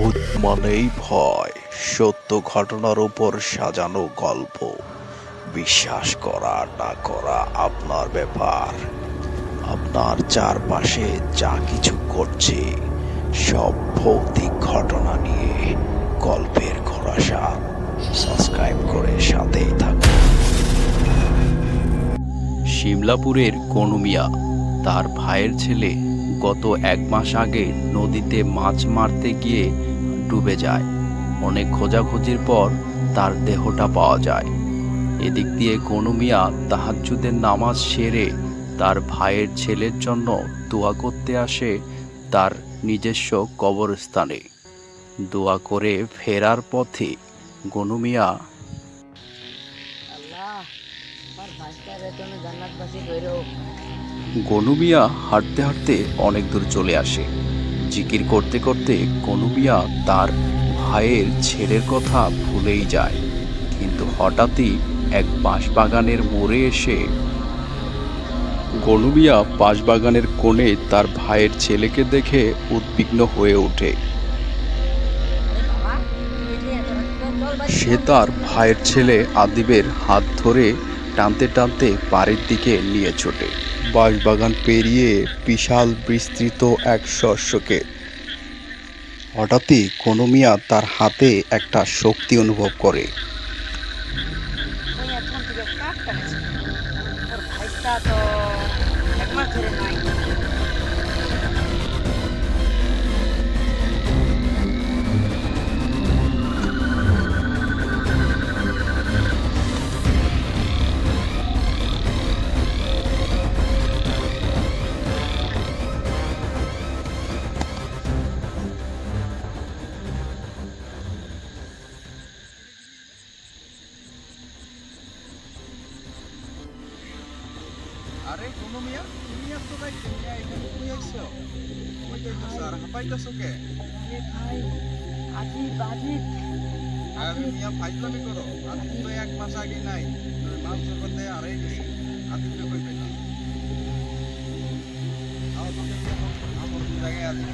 ভূত মানেই ভয়। সত্য ঘটনার উপর সাজানো গল্প। বিশ্বাস করা না করা আপনার ব্যাপার। আপনার চারপাশে যা কিছু ঘটছে, সব ভৌতিক ঘটনা নিয়ে গল্পের খোরাসা সাবস্ক্রাইব করে সাথেই থাকুন। শিমলাপুরের কনুমিয়া, তার ভাইয়ের ছেলে গত এক মাস আগে নদীতে মাছ মারতে গিয়ে ডুবে যায়। অনেক খোঁজাখুঁজির পর তার দেহটা পাওয়া যায়। এদিক দিয়ে গনু মিয়া তাহাজ্জুদের নামাজ সেরে তার ভাইয়ের ছেলের জন্য দোয়া করতে আসে তার নিজস্ব কবরস্থানে। দোয়া করে ফেরার পথে আল্লাহ তুমি জান্নাতবাসী কইরো। গনুমিয়া হাঁটতে হাঁটতে অনেক দূর চলে আসে। জিকির করতে করতে গনুমিয়া তার ভাইয়ের ছেলের কথা ভুলেই যায়। কিন্তু হঠাৎই এক বাঁশবাগানের মোড়ে এসে গনুমিয়া বাঁশবাগানের কোণে তার ভাইয়ের ছেলেকে দেখে উদ্বিগ্ন হয়ে ওঠে। সে তার ভাইয়ের ছেলে আদিবের হাত ধরে টানতে টানতে বাড়ির দিকে নিয়ে ছোটে। বাঁশবাগান পেরিয়ে বিশাল বিস্তৃত এক শস্যকে হঠাৎই কোনো মিয়া তার হাতে একটা শক্তি অনুভব করে। তো নাই। আরে কোনো মিয়া? তুমি এত রাইতে মিয়া এখানে কই আইছো। কই যাইতেছো? আর হাঁপাইতেছো কে? আরে ভাই আজি বাজি। আরে মিয়া ফাইজলামি করো। আর তো এক মাস আগে নাই। তুমি মাংস করতে আড়াই গেছে। আদিকে কই পেলা আমার জায়গায় আছে